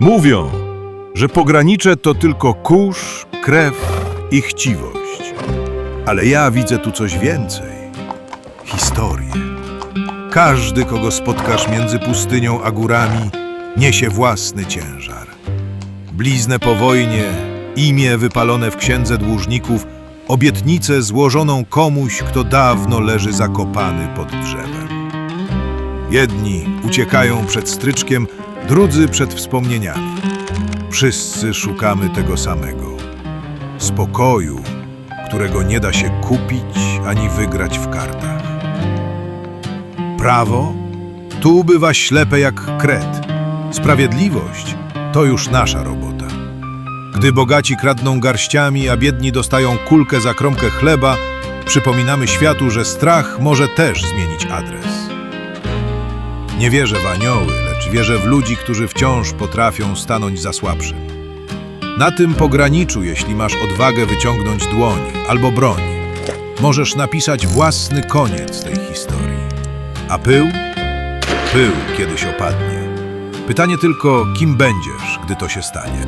Mówią, że pogranicze to tylko kurz, krew i chciwość. Ale ja widzę tu coś więcej. Historię. Każdy, kogo spotkasz między pustynią a górami, niesie własny ciężar. Bliznę po wojnie, imię wypalone w księdze dłużników, obietnicę złożoną komuś, kto dawno leży zakopany pod drzewem. Jedni uciekają przed stryczkiem, drudzy przed wspomnieniami. Wszyscy szukamy tego samego spokoju, którego nie da się kupić ani wygrać w kartach. Prawo tu bywa ślepe jak kret. Sprawiedliwość to już nasza robota. Gdy bogaci kradną garściami, a biedni dostają kulkę za kromkę chleba, przypominamy światu, że strach może też zmienić adres. Nie wierzę w anioły, lecz wierzę w ludzi, którzy wciąż potrafią stanąć za słabszym. Na tym pograniczu, jeśli masz odwagę wyciągnąć dłoń albo broń, możesz napisać własny koniec tej historii. A pył? Pył kiedyś opadnie. Pytanie tylko, kim będziesz, gdy to się stanie.